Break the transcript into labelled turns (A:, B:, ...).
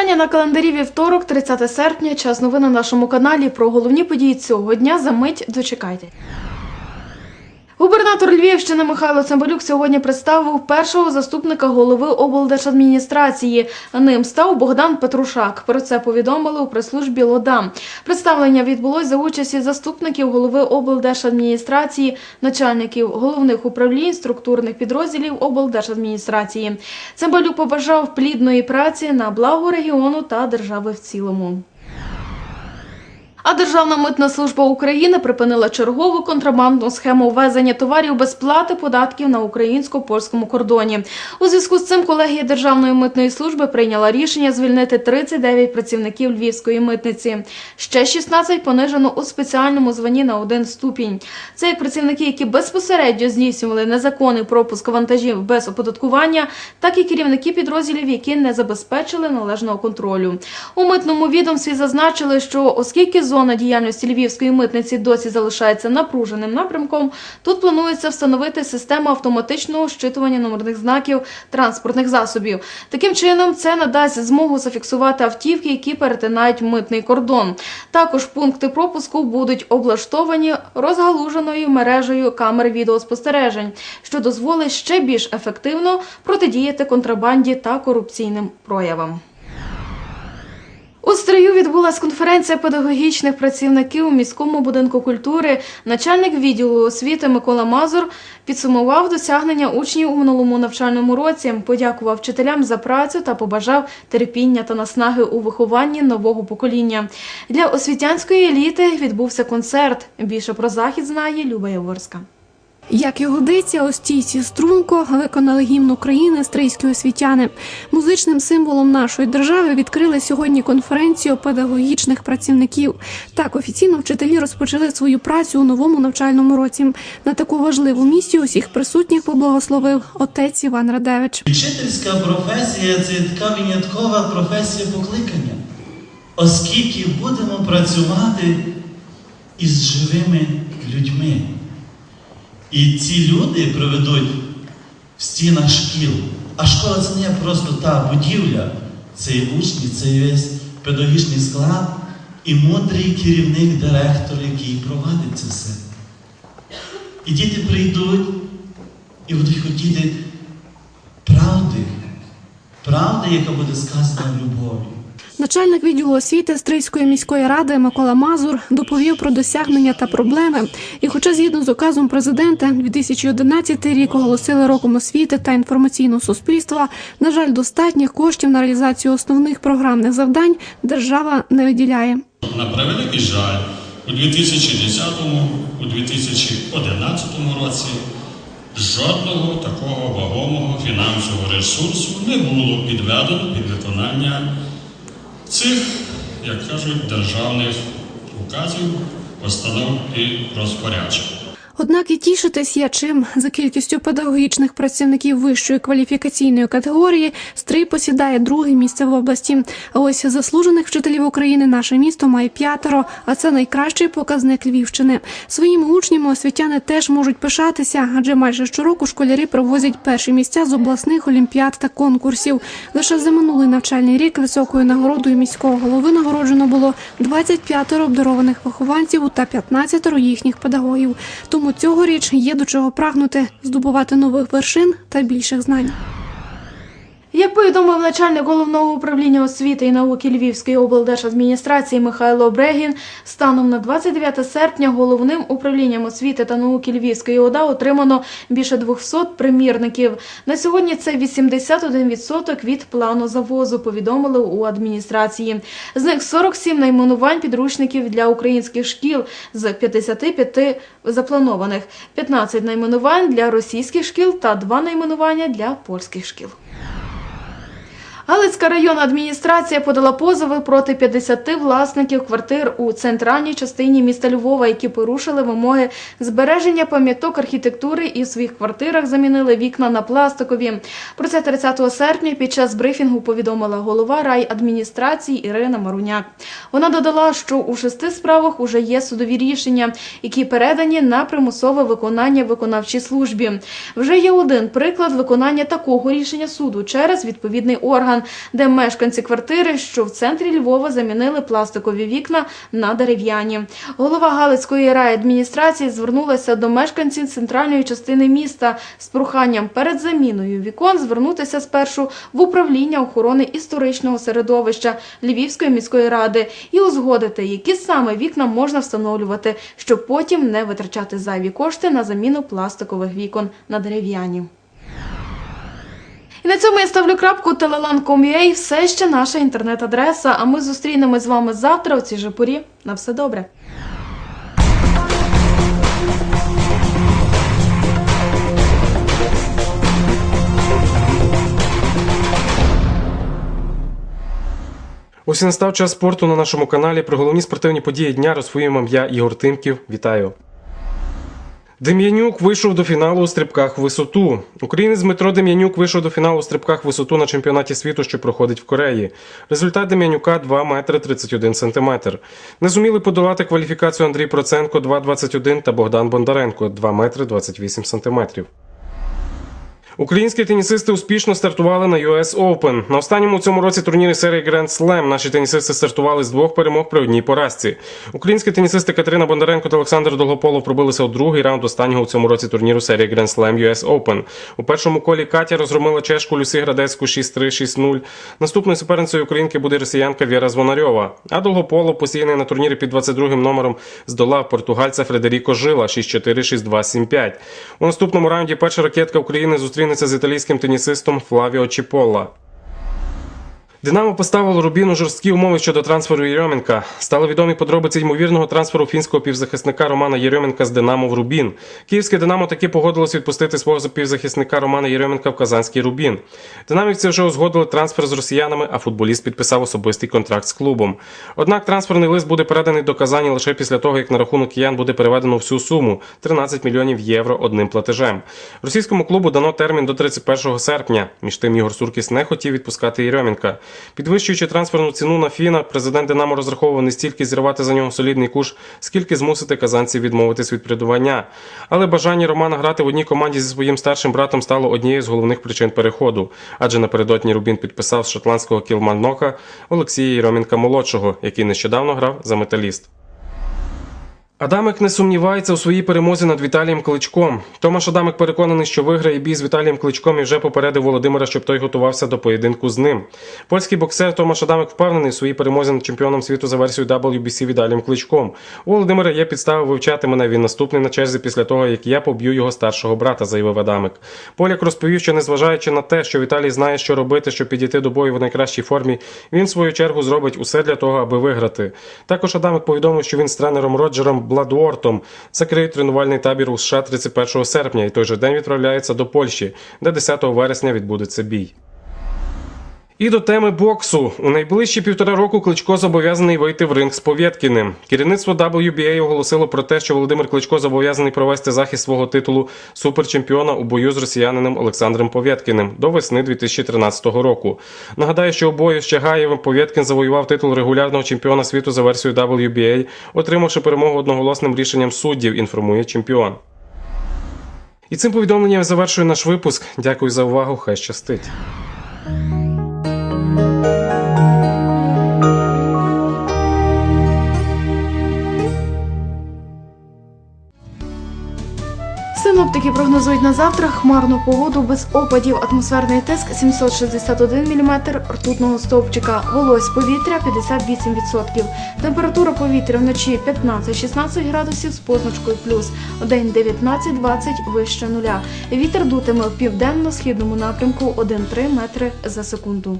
A: Вітання на календарі вівторок, 30 серпня. Час новин на нашому каналі. Про головні події цього дня за мить дочекайте. Губернатор Львівщини Михайло Цимбалюк сьогодні представив першого заступника голови облдержадміністрації. Ним став Богдан Петрушак. Про це повідомили у прес-службі ЛОДА. Представлення відбулось за участі заступників голови облдержадміністрації, начальників головних управлінь структурних підрозділів облдержадміністрації. Цимбалюк побажав плідної праці на благо регіону та держави в цілому. А Державна митна служба України припинила чергову контрабандну схему ввезення товарів без плати податків на українсько-польському кордоні. У зв'язку з цим колегія Державної митної служби прийняла рішення звільнити 39 працівників Львівської митниці. Ще 16 понижено у спеціальному званні на один ступінь. Це як працівники, які безпосередньо здійснювали незаконний пропуск вантажів без оподаткування, так і керівники підрозділів, які не забезпечили належного контролю. У митному відомстві зазначили, що оскільки зона діяльності львівської митниці досі залишається напруженим напрямком, тут планується встановити систему автоматичного щитування номерних знаків транспортних засобів. Таким чином, це надасть змогу зафіксувати автівки, які перетинають митний кордон. Також пункти пропуску будуть облаштовані розгалуженою мережею камер відеоспостережень, що дозволить ще більш ефективно протидіяти контрабанді та корупційним проявам. У Стрию відбулася конференція педагогічних працівників у міському будинку культури. Начальник відділу освіти Микола Мазур підсумував досягнення учнів у минулому навчальному році, подякував вчителям за працю та побажав терпіння та наснаги у вихованні нового покоління. Для освітянської еліти відбувся концерт. Більше про захід знає Люба Яворська.
B: Як і годиться, у стійці струнко виконали гімн України стрийські освітяни. Музичним символом нашої держави відкрили сьогодні конференцію педагогічних працівників. Так офіційно вчителі розпочали свою працю у новому навчальному році. На таку важливу місію усіх присутніх поблагословив отець Іван Радевич.
C: Вчительська професія це така виняткова професія покликання, оскільки будемо працювати із живими людьми. І ці люди проведуть в стінах шкіл. А школа це не просто та будівля, це і учні, це і весь педагогічний склад і мудрий керівник, директор, який провадить це все. І діти прийдуть і будуть хотіти правди, правди, яка буде сказана любов'ю.
B: Начальник відділу освіти Стрийської міської ради Микола Мазур доповів про досягнення та проблеми. І, хоча згідно з указом президента 2011 рік оголосили роком освіти та інформаційного суспільства, на жаль, достатніх коштів на реалізацію основних програмних завдань держава не виділяє.
D: На превеликий жаль, у 2010 у 2011 році жодного такого вагомого фінансового ресурсу не було підведено під виконання цих, як кажуть, державних указів, постанов і розпоряджень.
B: Однак і тішитись є чим за кількістю педагогічних працівників вищої кваліфікаційної категорії Стрий посідає друге місце в області. А ось заслужених вчителів України наше місто має п'ятеро, а це найкращий показник Львівщини. Своїми учнями освітяни теж можуть пишатися, адже майже щороку школярі привозять перші місця з обласних олімпіад та конкурсів. Лише за минулий навчальний рік високою нагородою міського голови нагороджено було 25 обдарованих вихованців та 15 їхніх педагогів. Тому цьогоріч є до чого прагнути здобувати нових вершин та більших знань.
A: Як повідомив начальник головного управління освіти і науки Львівської облдержадміністрації Михайло Брегін, станом на 29 серпня головним управлінням освіти та науки Львівської ОДА отримано більше 200 примірників. На сьогодні це 81% від плану завозу, повідомили у адміністрації. З них 47 найменувань підручників для українських шкіл з 55 запланованих, 15 найменувань для російських шкіл та 2 найменування для польських шкіл. Галицька районна адміністрація подала позови проти 50 власників квартир у центральній частині міста Львова, які порушили вимоги збереження пам'яток архітектури і в своїх квартирах замінили вікна на пластикові. Про це 30 серпня під час брифінгу повідомила голова райадміністрації Ірина Маруняк. Вона додала, що у шести справах уже є судові рішення, які передані на примусове виконання виконавчій службі. Вже є один приклад виконання такого рішення суду через відповідний орган. Район, де мешканці квартири, що в центрі Львова, замінили пластикові вікна на дерев'яні. Голова Галицької райадміністрації звернулася до мешканців центральної частини міста з проханням перед заміною вікон звернутися спершу в управління охорони історичного середовища Львівської міської ради і узгодити, які саме вікна можна встановлювати, щоб потім не витрачати зайві кошти на заміну пластикових вікон на дерев'яні. І на цьому я ставлю крапку telelan.com.ua – все ще наша інтернет-адреса. А ми зустрінемось з вами завтра у цій же порі. На все добре.
E: Ось і настав час спорту на нашому каналі. Про головні спортивні події дня розповім вам я, Ігор Тимків. Вітаю. Дем'янюк вийшов до фіналу у стрибках в висоту. Українець Дмитро Дем'янюк вийшов до фіналу у стрибках в висоту на чемпіонаті світу, що проходить в Кореї. Результат Дем'янюка 2 метри 31 сантиметр. Не зуміли подолати кваліфікацію Андрій Проценко 2,21 та Богдан Бондаренко 2 метри 28 сантиметрів. Українські тенісисти успішно стартували на US Open. На останньому цьому році турнірі серії Grand Slam наші тенісисти стартували з двох перемог при одній поразці. Українські тенісисти Катерина Бондаренко та Олександр Долгополов пробилися у другий раунд останнього у цьому році турніру серії Grand Slam US Open. У першому колі Катя розгромила чешку Люсі Градецьку 6-3, 6-0. Наступною суперницею українки буде росіянка Віра Звонарьова. А Долгополов, посіяний на турнірі під 22 номером, здолав португальця Фредеріко Жила 6-4, 6-2, 7-5. У наступному раунді перша ракетка України зустрінеться з італійським тенісистом Флавіо Чіполла. Динамо поставило Рубіну жорсткі умови щодо трансферу Єрьоменка. Стали відомі подробиці ймовірного трансферу фінського півзахисника Романа Єрьоменка з Динамо в Рубін. Київське Динамо таки погодилось відпустити свого півзахисника Романа Єрьоменка в Казанський Рубін. Динамівці вже узгодили трансфер з росіянами, а футболіст підписав особистий контракт з клубом. Однак трансферний лист буде переданий до Казані лише після того, як на рахунок киян буде переведено всю суму 13 мільйонів євро одним платежем. Російському клубу дано термін до 31 серпня. Між тим Ігор Суркіс не хотів відпускати Єрьоменка. Підвищуючи трансферну ціну на Фіна, президент Динамо розраховував не стільки зірвати за нього солідний куш, скільки змусити казанців відмовитись від придування. Але бажання Романа грати в одній команді зі своїм старшим братом стало однією з головних причин переходу, адже напередодні Рубін підписав з шотландського кілманока Олексія Єромінка молодшого, який нещодавно грав за металіст. Адамик не сумнівається у своїй перемозі над Віталієм Кличком. Томаш Адамик переконаний, що виграє бій з Віталієм Кличком і вже попередив Володимира, щоб той готувався до поєдинку з ним. Польський боксер Томаш Адамик впевнений у своїй перемозі над чемпіоном світу за версією WBC Віталієм Кличком. У Володимира є підстави вивчати мене. Він наступний на черзі після того, як я поб'ю його старшого брата, заявив Адамик. Поляк розповів, що незважаючи на те, що Віталій знає, що робити, щоб підійти до бою в найкращій формі, він в свою чергу зробить усе для того, аби виграти. Також Адамик повідомив, що він з тренером Роджером Бладуортом закриє тренувальний табір у США 31 серпня і той же день відправляється до Польщі, де 10 вересня відбудеться бій. І до теми боксу. У найближчі півтора року Кличко зобов'язаний вийти в ринг з Повєткіним. Керівництво WBA оголосило про те, що Володимир Кличко зобов'язаний провести захист свого титулу суперчемпіона у бою з росіянином Олександром Повєткіним до весни 2013 року. Нагадаю, що у бою з Чагаєвим Повєткін завоював титул регулярного чемпіона світу за версією WBA, отримавши перемогу одноголосним рішенням суддів, інформує чемпіон. І цим повідомленням завершую наш випуск. Дякую за увагу. Хай щастить.
A: Синоптики прогнозують на завтра хмарну погоду без опадів. Атмосферний тиск 761 мм ртутного стовпчика. Вологість повітря 58%. Температура повітря вночі 15-16 градусів з позначкою плюс. У день 19-20 вище нуля. Вітер дутиме в південно-східному напрямку 1-3 метри за секунду.